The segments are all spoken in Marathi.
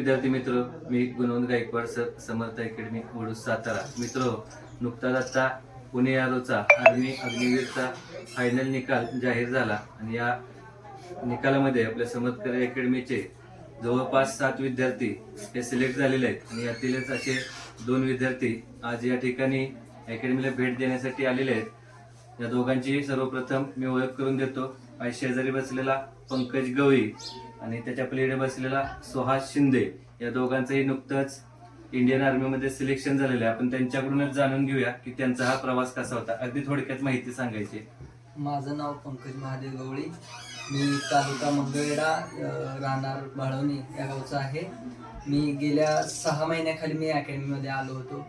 विद्यार्थी मित्र मी गुणवंत गायकवाड सर समर्थ अकॅडमी वडूज सातारा. मित्र नुकताच आता पुणे आरोचा आर्मी अग्निवीरचा फायनल निकाल जाहीर झाला आणि या निकालामध्ये आपल्या समर्थकर अकॅडमीचे जवळपास सात विद्यार्थी हे सिलेक्ट झालेले आहेत. आणि यातीलच असे दोन विद्यार्थी आज या ठिकाणी अकॅडमीला भेट देण्यासाठी आलेले आहेत. या दोघांची सर्वप्रथम मी ओळख करून देतो. माझ्या शेजारी बसलेला पंकज गवळी. आणि त्याच्या प्लेडे बसलेला सुहास शिंदे. या दोघांचंही नुकतंच इंडियन आर्मीमध्ये सिलेक्शन झालेलं आहे. आपण त्यांच्याकडूनच जाणून घेऊया की त्यांचा हा प्रवास कसा होता. अगदी थोडक्यात माहिती सांगायची. माझं नाव पंकज महादेव गवळी. मी तालुका मंगळवेढा राहणार बाळवणी या गावचं आहे. मी गेल्या सहा महिन्याखाली मी अकॅडमीमध्ये आलो होतो.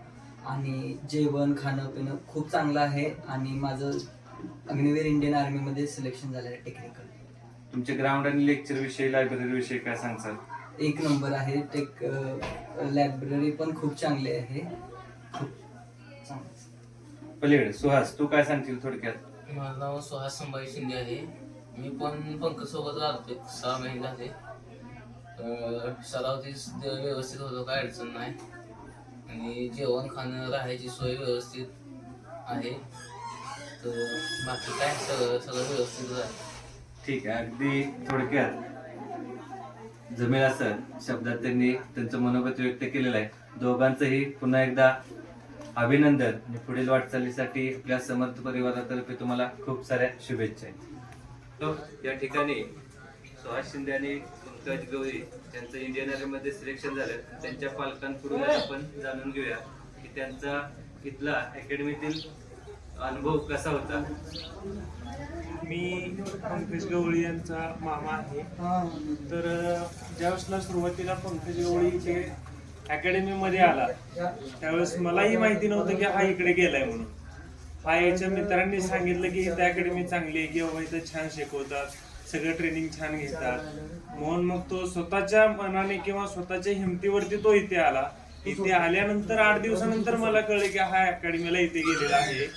आणि जेवण खाणं पिणं खूप चांगलं आहे. आणि माझं अग्निवीर इंडियन आर्मीमध्ये सिलेक्शन झालेलं आहे टेक्निकल तुमचे ग्राउंड आणि लेक्चर विषयी लायब्ररी विषयी काय सांगसाल? एक नंबर आहे टेक लायब्ररी पण खूप चांगली आहे. खूप चांगलं. पलीकडे सुहास तू काय सांगशील थोडक्यात? माझं नाव सुहास संभाजी शिंदे आहे. मी पण पंकज सोबत राहतोय सहा महिने झाले. अं, सराव ती स- व्यवस्थित होतो काय अडचण नाही. आणि जेवण खाणं राहायची सोय व्यवस्थित आहे. तर बाकी काय सगळं सगळं व्यवस्थित आहे ठीक आहे अगदी थोडक्यात. जमेल असं शब्दात त्यांनी त्यांचं मनोगत व्यक्त केलेलं आहे. दोघांचंही पुन्हा एकदा अभिनंदन आणि पुढील वाटचालीसाठी आपल्या समर्थ परिवारातर्फे तुम्हाला खूप साऱ्या शुभेच्छा आहेत. या ठिकाणी सुहास शिंदे आणि पंकज गवळी त्यांचं इंडियन आर्मीमध्ये सिलेक्शन झालं. त्यांच्या पालकांकडून आपण जाणून घेऊया की त्यांचा इथला अकॅडमीतील अनुभव कसा होता? मी पंकज गवळी यांचा मामा आहे. तर ज्यावेळेसला सुरुवातीला पंकज गवळी इथे अकॅडमीमध्ये आला त्यावेळेस मलाही माहिती नव्हतं की हा इकडे गेलाय म्हणून. हा याच्या मित्रांनी सांगितलं की इथे अकॅडमी चांगली आहे की बाबा इथं छान शिकवतात सगळं ट्रेनिंग छान घेतात. म्हणून मग तो स्वतःच्या मनाने किंवा स्वतःच्या हिमतीवरती तो इथे आला. इथे आल्यानंतर आठ दिवसानंतर मला कळलं की हा अकॅडमीला इथे गेलेला आहे.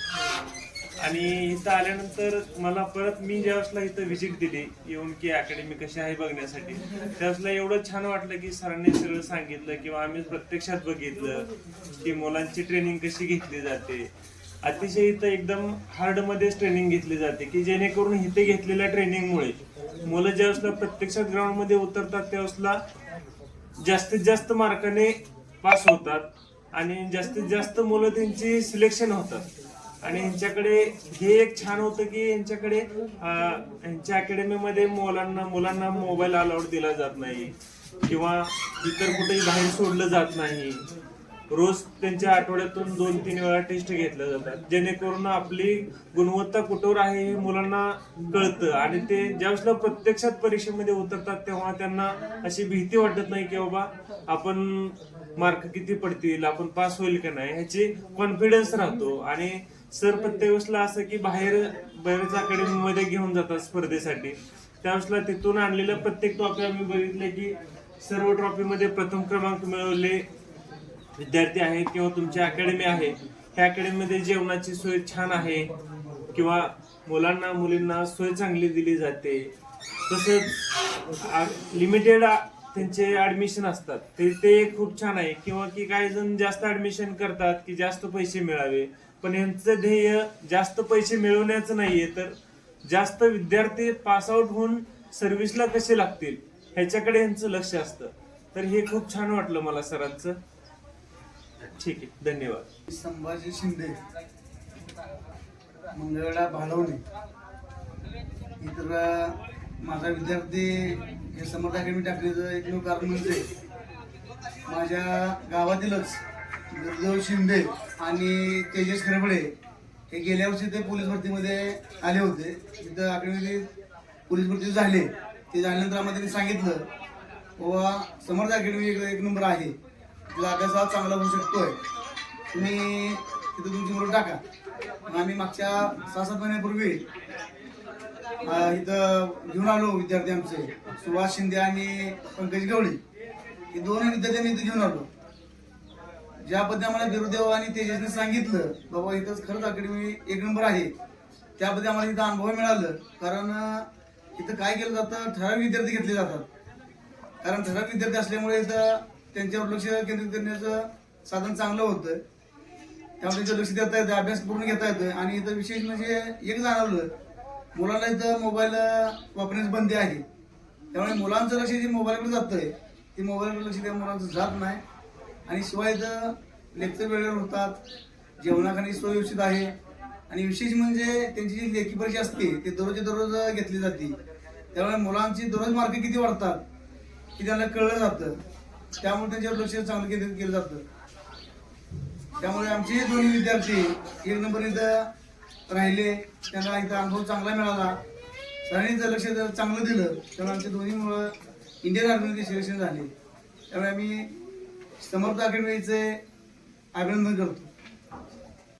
आणि इथं आल्यानंतर मला परत मी ज्या वेळेसला इथं व्हिजिट दिली येऊन की अकॅडमी कशी आहे बघण्यासाठी त्यावेळेसला एवढं छान वाटलं की सरांनी सगळं सांगितलं किंवा आम्ही प्रत्यक्षात बघितलं की मुलांची ट्रेनिंग कशी घेतली जाते. अतिशय इथं एकदम हार्ड मध्येच ट्रेनिंग घेतली जाते की जेणेकरून इथे घेतलेल्या ट्रेनिंगमुळे मुलं ज्या वेळेसला प्रत्यक्षात ग्राउंडमध्ये उतरतात त्यावेळेसला जास्तीत जास्त मार्काने पास होतात आणि जास्तीत जास्त मुलं त्यांची सिलेक्शन होतात. आणि यांच्याकडे हे एक छान होतं की यांच्याकडे यांच्या अकॅडमीमध्ये मुलांना मुलांना मोबाईल अलाउड दिला जात नाही. किंवा इतर कुठेही बाहेर सोडलं जात नाही. रोज त्यांच्या आठवड्यातून दोन तीन वेळा टेस्ट घेतल्या जातात. जेणेकरून आपली गुणवत्ता कुठवर आहे हे मुलांना कळतं. आणि ते ज्या प्रत्यक्षात परीक्षेमध्ये उतरतात तेव्हा त्यांना अशी भीती वाटत नाही की बाबा आपण मार्क किती पडतील आपण पास होईल का नाही ह्याची कॉन्फिडन्स राहतो. आणि सर प्रत्येक वेळेसला असं की बाहेर बऱ्याच अकॅडमीमध्ये घेऊन जातात स्पर्धेसाठी. त्यावेळेसला तिथून आणलेल्या प्रत्येक ट्रॉफी आम्ही बघितले की सर्व ट्रॉफीमध्ये प्रथम क्रमांक मिळवले विद्यार्थी आहेत किंवा तुमची अकॅडमी आहे. त्या अकॅडमीमध्ये जेवणाची सोय छान आहे किंवा मुलांना मुलींना सोय चांगली दिली जाते. तसंच लिमिटेड त्यांचे ऍडमिशन असतात. ते ते खूप छान आहे. किंवा की काही जण जास्त ऍडमिशन करतात की जास्त पैसे मिळावे. पण यांचं ध्येय जास्त पैसे मिळवण्याचं नाहीये. तर जास्त विद्यार्थी पास आउट होऊन सर्व्हिसला कसे लागतील? ह्याच्याकडे यांचं लक्ष असतं. तर हे खूप छान वाटलं मला सरांचं. ठीक आहे. धन्यवाद. संभाजी शिंदे मंगळा भालवणे इतर माझा विद्यार्थी हे समर्थ अकॅडमी टाकण्याचं एकमेव कारण म्हणजे माझ्या गावातीलच गुरुदेव शिंदे आणि तेजस खरबडे हे गेल्या वर्षी ते पोलीस भरतीमध्ये आले होते. तिथं अकॅडमी पोलीस भरती झाले. ते झाल्यानंतर आम्हाला त्यांनी सांगितलं बाबा समर्थ अकॅडमी एक एक नंबर आहे. तिथला अभ्यास हा चांगला होऊ शकतोय. तुम्ही तिथं तुमची मुलं टाका. मग आम्ही मागच्या सहा सात महिन्यापूर्वी इथं घेऊन आलो विद्यार्थी आमचे. सुभाष शिंदे आणि पंकज गवळी. हे दोन्ही विद्यार्थ्यांनी इथं घेऊन आलो. ज्या पद्धती आम्हाला बिरुदेव आणि तेजसने सांगितलं बाबा इथंच खरंच अकॅडमी एक नंबर आहे. त्याबद्दल आम्हाला इथं अनुभव मिळालं. कारण इथं काय केलं जातं? ठराविक विद्यार्थी घेतले जातात. कारण ठराविक विद्यार्थी असल्यामुळे इथं त्यांच्यावर लक्ष केंद्रित करण्याचं साधन चांगलं होतं. त्यामुळे इथं लक्ष देता येतं अभ्यास पूर्ण घेता येतं. आणि इथं विशेष म्हणजे एक जाणवलं मुलांना इथं मोबाईल वापरण्यास बंदी आहे. त्यामुळे मुलांचं लक्ष जे मोबाईलकडे आहे ते मोबाईलकडे लक्ष त्या मुलांचं जात नाही. आणि शिवाय इथं लेक्चर वेळेवर होतात. जेवणाखाली सोय व्यवस्थित आहे. आणि विशेष म्हणजे त्यांची जी लेखी परीक्षा असते ती दररोज दररोज घेतली जाते. त्यामुळे मुलांची दररोज मार्क किती वाढतात की त्यांना कळलं जातं. त्यामुळे त्यांच्यावर लक्ष चांगलं केंद्रित केलं जातं. त्यामुळे आमचे दोन्ही विद्यार्थी एक नंबर इथं राहिले. त्यांना इथं अनुभव चांगला मिळाला. सरांनी जर लक्ष जर चांगलं दिलं तर आमच्या दोन्ही मुलं इंडियन आर्मीमध्ये सिलेक्शन झाले. त्यामुळे आम्ही समर्थ अकॅडमीचे अभिनंदन करतो.